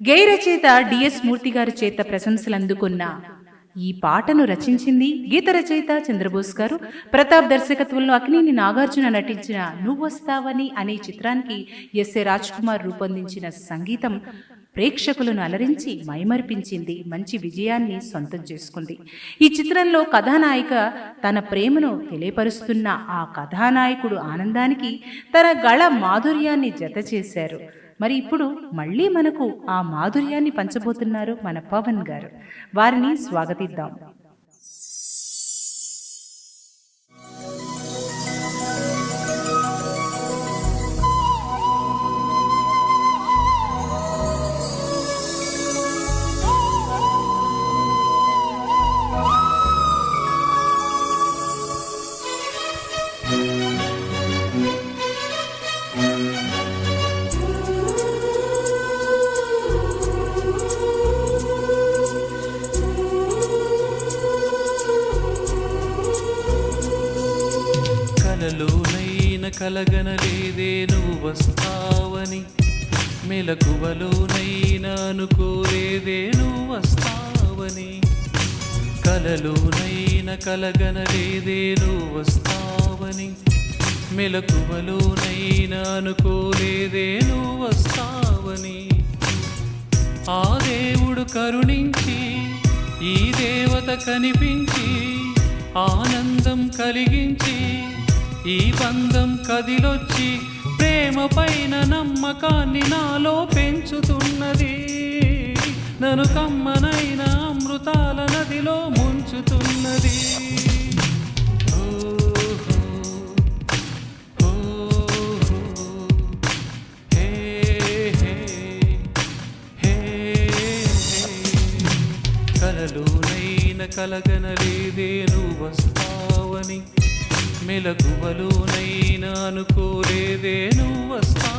గేయ రచయిత డిఎస్ మూర్తి గారి చేత ప్రశంసలు అందుకున్న ఈ పాటను రచించింది గీత రచయిత చంద్రబోస్ గారు. ప్రతాప్ దర్శకత్వంలో అక్నేని నాగార్జున నటించిన నువ్వొస్తావని అనే చిత్రానికి ఎస్ఏ రాజ్ కుమార్ రూపొందించిన సంగీతం ప్రేక్షకులను అలరించి మైమర్పించింది మంచి విజయాన్ని సొంతం చేసుకుంది. ఈ చిత్రంలో కథానాయిక తన ప్రేమను తెలియపరుస్తున్న ఆ కథానాయకుడు ఆనందానికి తన గళ మాధుర్యాన్ని జత చేశారు మరి ఇప్పుడు మళ్ళీ మనకు ఆ మాధుర్యాన్ని పంచబోతున్నారు మన పవన్ గారు. వారిని స్వాగతిద్దాం. కలలోనైన కలగనలేదే నువ్వు వస్తావని మెలకువలోనైనా అనుకోలేదే నువ్వు వస్తావని కలలోనైన కలగనలేదే నువ్వు వస్తావని మెలకువలోనైనా అనుకోలేదే నువ్వు వస్తావని. ఆ దేవుడు కరుణించి ఈ దేవత కనిపించి ఆనందం కలిగించి ఈ బంధం కదిలొచ్చి ప్రేమ పైన నమ్మకాన్ని నాలో పెంచుతున్నది. నన్ను కమ్మనైన అమృతాల నదిలో ముంచుతున్నది. ఓహో, ఓహో, హే, హే, కలలోనైన కలగనలేదే నువ్వు వస్తావని మెలకువలోనైనా అనుకోలేదే నువ్వు వస్తా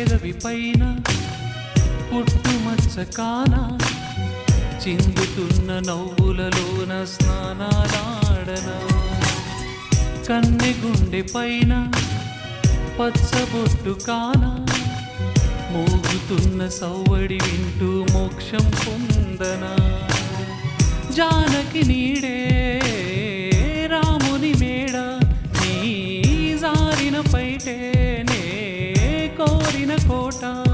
పెదవి పైన పుట్టుమచ్చ కాన చిందుతున్న నవ్వులలోన స్నానాలాడన. కన్నె గుండె పైన పచ్చబొట్టు కాన మోగుతున్న సవ్వడి వింటూ మోక్షం పొందన. జానకి నీడ పూట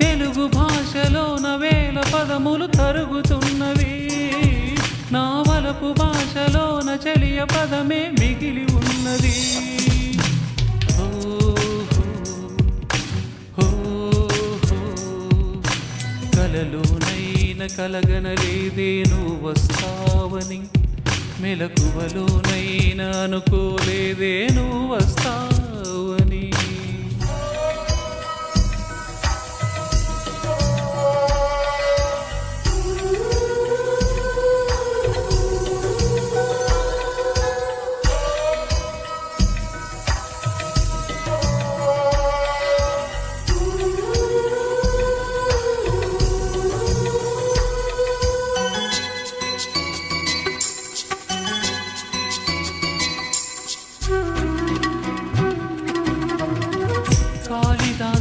తెలుగు భాషలోన వేల పదములు తరుగుతున్నవి. నా వలపు భాషలోన చలియ పదమే మిగిలి ఉన్నది. కలలోనైన కలగనలేదే నువ్వు వస్తావని. మెలకువలోనైనా అనుకోలేదే నువ్వు వస్తావని.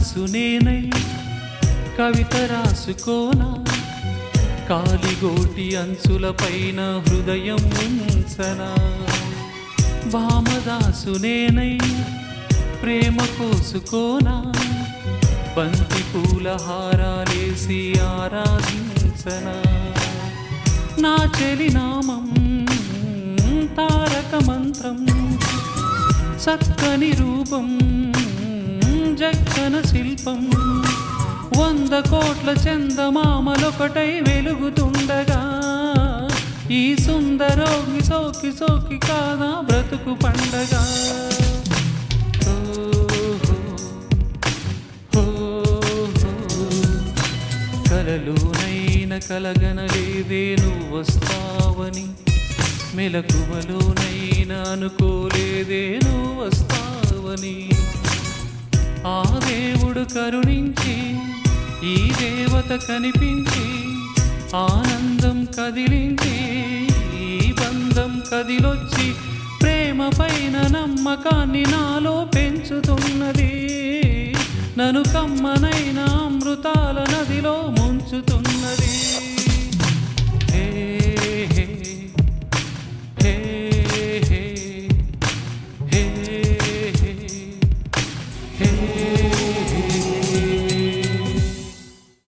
కాళిదాసు నేనై కవిత రాసుకోనా? కాలిగోటి అంచుల పైన హృదయం ఉంచనా? భామదాసు నేనై ప్రేమ కోసుకోనా? బంతి పూల హారాలేసి ఆరాధించనా? నా చెలి నామం తారక మంత్రం చక్కని రూపం జక్కన శిల్పం. వంద కోట్ల చందమామలొకటై వెలుగుతుండగా ఈ సుందరోగి సోకి సోకి కాదా బ్రతుకు పండగ. కలలోనైన కలగనలేదే నువ్వు వస్తావని మెలకువలోనైనా అనుకోలేదే నువ్వు వస్తావని ఆ దేవుడు కరుణించి ఈ దేవత కనిపించి ఆనందం కదిలించి ఈ బంధం కదిలొచ్చి ప్రేమ పైన నమ్మకాన్ని నాలో పెంచుతున్నది. నన్ను కమ్మనైన అమృతాల నదిలో ముంచుతున్నది.